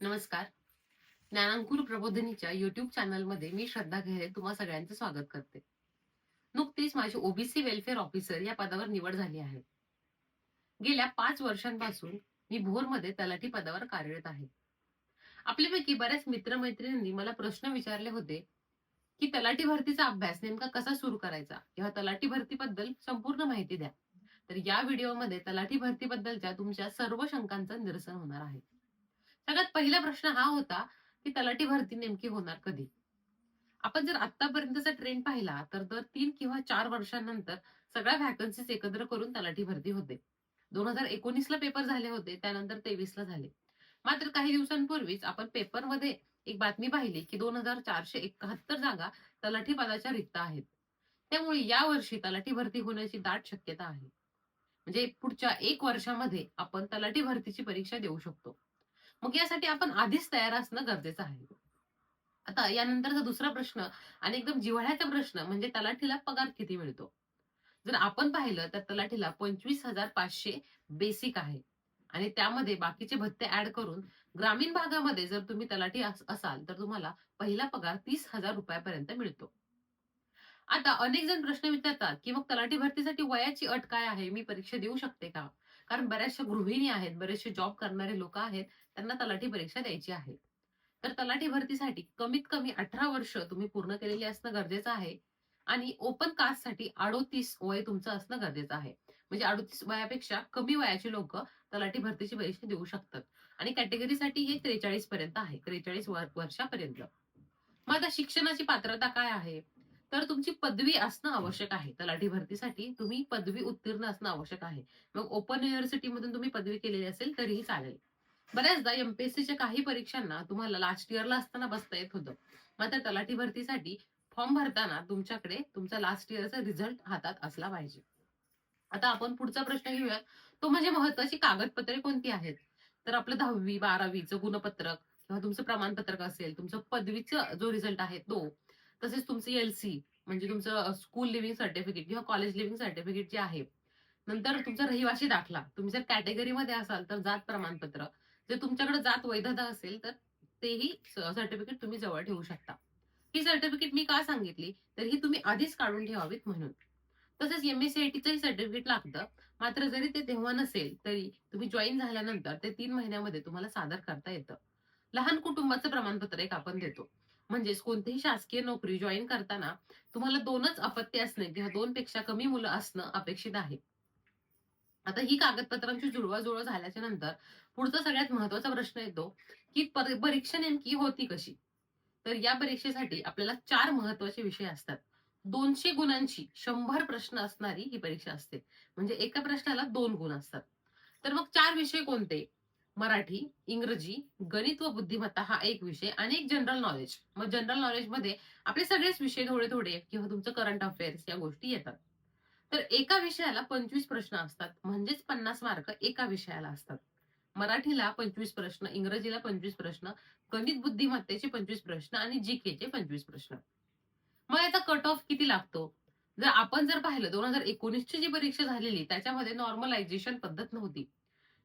नमस्कार. ज्ञानांकुर प्रबोधनीच्या युट्यूब चॅनलमध्ये मी श्रद्धा घेरे तुम्हा सगळ्यांचे स्वागत करते. नुकतीच माझी ओबीसी वेलफेअर ऑफिसर या पदावर निवड झाली आहे. गेल्या पाच वर्षांपासून मी भोरमध्ये तलाठी पदावर कार्यरत आहे. आपल्यापैकी बऱ्याच मित्रमैत्रिणींनी मला प्रश्न विचारले होते की तलाठी भरतीचा अभ्यास नेमका कसा सुरू करायचा? किंवा तलाठी भरतीबद्दल संपूर्ण माहिती द्या. तर या व्हिडिओमध्ये तलाठी भरतीबद्दलच्या तुमच्या सर्व शंकांचं निरसन होणार आहे. सगळ्यात पहिला प्रश्न हा होता की तलाठी भरती नेमकी होणार कधी? आपण जर आतापर्यंतचा ट्रेंड पाहिला तर दर तीन किंवा चार वर्षांनंतर सगळ्या व्हॅकन्सीज एकत्र करून तलाठी भरती होते. दोन हजार एकोणीसला पेपर झाले होते त्यानंतर तेवीसला झाले. मात्र काही दिवसांपूर्वीच आपण पेपरमध्ये एक बातमी पाहिली की दोन हजार चारशे एकाहत्तर जागा तलाठी पदाच्या रिक्त आहेत. त्यामुळे या वर्षी तलाठी भरती होण्याची दाट शक्यता आहे. म्हणजे पुढच्या एक वर्षामध्ये आपण तलाठी भरतीची परीक्षा देऊ शकतो. मग यासाठी आपण आधीच तयार असणं गरजेचं आहे. आता यानंतरचा दुसरा प्रश्न आणि एकदम जिव्हाळ्याचा प्रश्न म्हणजे तलाठीला पगार किती मिळतो? जर आपण पाहिलं तर तलाठीला पंचवीस हजार पाचशे बेसिक आहे. आणि त्यामध्ये बाकीचे भत्ते ऍड करून ग्रामीण भागामध्ये जर तुम्ही तलाठी असाल तर तुम्हाला पहिला पगार तीस हजार रुपयापर्यंत मिळतो. आता अनेक जण प्रश्न विचारतात की मग तलाठी भरतीसाठी वयाची अट काय आहे? मी परीक्षा देऊ शकते का? कारण बऱ्याचशा गृहिणी आहेत बरेचसे जॉब करणारे लोक आहेत त्यांना तलाठी परीक्षा द्यायची आहे. तर तलाठी भरतीसाठी कमीत कमी अठरा वर्ष तुम्ही पूर्ण केलेली असणं गरजेचं आहे आणि ओपन कास्टसाठी अडोतीस वय तुमचं असणं गरजेचं आहे. म्हणजे अडोतीस वयापेक्षा कमी वयाची लोक तलाठी भरतीची परीक्षा देऊ शकतात. आणि कॅटेगरीसाठी हे त्रेचाळीस पर्यंत आहे त्रेचाळीस वर्षापर्यंत. मग आता शिक्षणाची पात्रता काय आहे? तर तुमची पदवी असणं आवश्यक आहे. तलाठी भरतीसाठी तुम्ही पदवी उत्तीर्ण असणं आवश्यक आहे. मग ओपन युनिव्हर्सिटी मधून तुम्ही पदवी केलेली असेल तरीही चालेल. बऱ्याचदा एमपीएससीच्या काही परीक्षांना तुम्हाला लास्ट इयरला असताना बसता येत होतं. मात्र तलाठी भरतीसाठी फॉर्म भरताना तुमच्याकडे तुमचा लास्ट इयरचा रिझल्ट हातात असला पाहिजे. आता आपण पुढचा प्रश्न घेऊया. तो म्हणजे महत्वाची कागदपत्रे कोणती आहेत? तर आपलं दहावी बारावीचं गुणपत्रक किंवा तुमचं प्रमाणपत्रक असेल तुमचं पदवीचा जो रिझल्ट आहे तो तसेच तुमचं एलसी म्हणजे तुमचं स्कूल लिव्हिंग सर्टिफिकेट किंवा कॉलेज लिव्हिंग सर्टिफिकेट जे आहे नंतर तुमचा रहिवासी दाखला. तुम्ही जर कॅटेगरीमध्ये असाल तर जात प्रमाणपत्र. जर तुमच्याकडे जात वैधता असेल तर तेही सर्टिफिकेट तुम्ही जवळ ठेवू शकता. ही सर्टिफिकेट मी का सांगितली? तर ही तुम्ही आधीच काढून ठेवावीत म्हणून. तसंच एमएससीआयटीचंही सर्टिफिकेट लागतं. मात्र जरी ते तेव्हा नसेल तरी तुम्ही जॉईन झाल्यानंतर ते तीन महिन्यामध्ये तुम्हाला सादर करता येतं. लहान कुटुंबाचं प्रमाणपत्र एक आपण देतो. म्हणजेच कोणतीही शासकीय नोकरी जॉईन करताना तुम्हाला दोनच अपत्य असणे किंवा दोन पेक्षा कमी मुलं असणं अपेक्षित आहे. आता ही कागदपत्रांची जुळवाजुळव झाल्याच्यानंतर पुढचा सगळ्यात महत्त्वाचा प्रश्न येतो की परीक्षा नेमकी होती कशी? तर या परीक्षेसाठी आपल्याला चार महत्त्वाचे विषय असतात. दोनशे गुणांची शंभर प्रश्न असणारी ही परीक्षा असते. म्हणजे एका प्रश्नाला दोन गुण असतात. तर मग चार विषय कोणते? मराठी इंग्रजी गणित व बुद्धिमत्ता हा एक विषय आणि एक जनरल नॉलेज मग जनरल नॉलेजमध्ये आपले सगळेच विषय थोडे थोडे किंवा तुमचं करंट अफेअर्स या गोष्टी येतात. तर एका विषयाला पंचवीस प्रश्न असतात म्हणजेच पन्नास मार्क एका विषयाला असतात. मराठीला पंचवीस प्रश्न इंग्रजीला पंचवीस प्रश्न गणित बुद्धिमत्तेचे पंचवीस प्रश्न आणि जी चे पंचवीस प्रश्न. मग याचा कट ऑफ किती लागतो? जर आपण जर पाहिलं दोन हजार एकोणीसची जी परीक्षा झालेली त्याच्यामध्ये नॉर्मलायझेशन पद्धत नव्हती.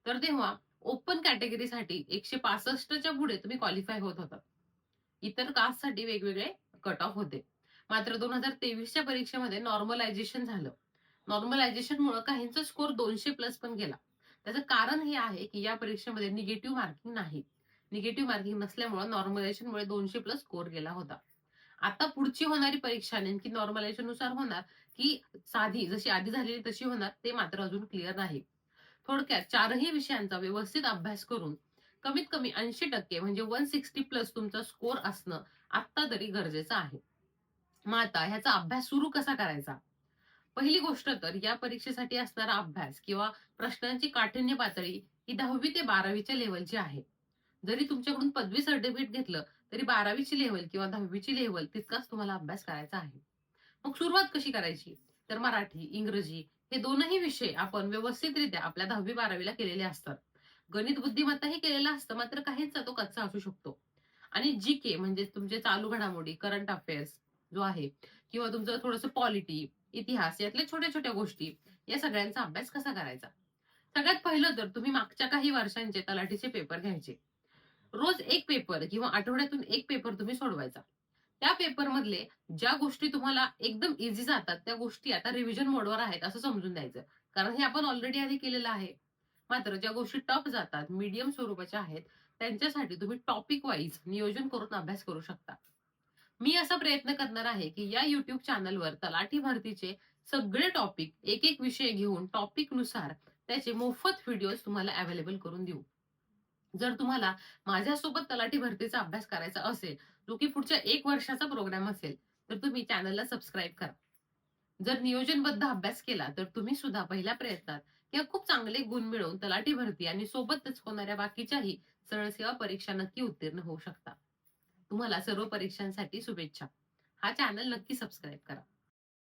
तर तेव्हा ओपन कॅटेगरीसाठी एकशे पासष्टच्या पुढे तुम्ही क्वालिफाय होत होता. इतर कास्टसाठी वेगवेगळे कट ऑफ होते. मात्र दोन हजार तेवीसच्या परीक्षेमध्ये नॉर्मलायझेशन झालं. नॉर्मलायझेशन मुळे काहींचा स्कोर दोनशे प्लस पण गेला. त्याचं कारण हे आहे की या परीक्षेमध्ये निगेटिव्ह मार्किंग नाही. निगेटिव्ह मार्किंग नसल्यामुळे नॉर्मलायझेशनमुळे दोनशे प्लस स्कोर गेला होता. आता पुढची होणारी परीक्षा नेमकी नॉर्मलायझेशननुसार होणार की साधी जशी आधी झालेली तशी होणार ते मात्र अजून क्लिअर नाही. थोडक्यात चारही विषयांचा व्यवस्थित अभ्यास करून कमीत कमी ऐंशी टक्के म्हणजे वन सिक्स्टी प्लस तुमचा स्कोर असणं आत्ता तरी गरजेचं आहे. मग आता ह्याचा अभ्यास सुरू कसा करायचा? पहिली गोष्ट तर या परीक्षेसाठी असणारा अभ्यास किंवा प्रश्नांची काठिण्य पातळी ही दहावी ते बारावीच्या लेवलची आहे. जरी तुमच्याकडून पदवी सर्टिफिकेट घेतलं तरी बारावीची लेवल किंवा दहावीची लेवल तितकाच तुम्हाला अभ्यास करायचा आहे. मग सुरुवात कशी करायची? तर मराठी इंग्रजी हे दोनही विषय आपण व्यवस्थितरित्या आपल्या दहावी बारावीला केलेले असतात. गणित बुद्धिमत्ताही केलेलं असतं मात्र काहींचा तो कच्चा असू शकतो. आणि जी के म्हणजे तुमचे चालू घडामोडी करंट अफेअर्स जो आहे किंवा तुमचं थोडंसं पॉलिटी इतिहास यातल्या छोट्या छोट्या गोष्टी या सगळ्यांचा अभ्यास कसा करायचा? सगळ्यात पहिलं तर तुम्ही मागच्या काही वर्षांचे तलाठीचे पेपर घ्यायचे. रोज एक पेपर किंवा आठवड्यातून एक पेपर तुम्ही सोडवायचा. त्या पेपर मधले ज्या गोष्टी तुम्हाला एकदम इझी जातात त्या गोष्टी आता रिव्हिजन मोडवर आहेत असं समजून द्यायचं. कारण हे आपण ऑलरेडी आधी केलेलं आहे. मात्र ज्या गोष्टी टफ जातात मीडियम स्वरूपाच्या आहेत त्यांच्यासाठी तुम्ही टॉपिक वाईज नियोजन करून अभ्यास करू शकता. मी असा प्रयत्न करणार आहे की या युट्यूब चॅनलवर तलाठी भरतीचे सगळे टॉपिक एक एक विषय घेऊन टॉपिकनुसार त्याचे मोफत व्हिडिओ तुम्हाला अवेलेबल करून देऊ. जर तुम्हाला माझ्यासोबत तलाठी भरतीचा अभ्यास करायचा असेल जो की पुढच्या एक वर्षाचा प्रोग्राम असेल तर तुम्ही चॅनलला सबस्क्राईब करा. जर नियोजनबद्ध अभ्यास केला तर तुम्ही सुद्धा पहिल्या प्रयत्नात किंवा खूप चांगले गुण मिळवून तलाठी भरती आणि सोबतच होणाऱ्या बाकीच्याही सरळ सेवा परीक्षा नक्की उत्तीर्ण होऊ शकता. तुम्हाला सर्व परीक्षांसाठी शुभेच्छा. हा चॅनल नक्की सबस्क्राईब करा.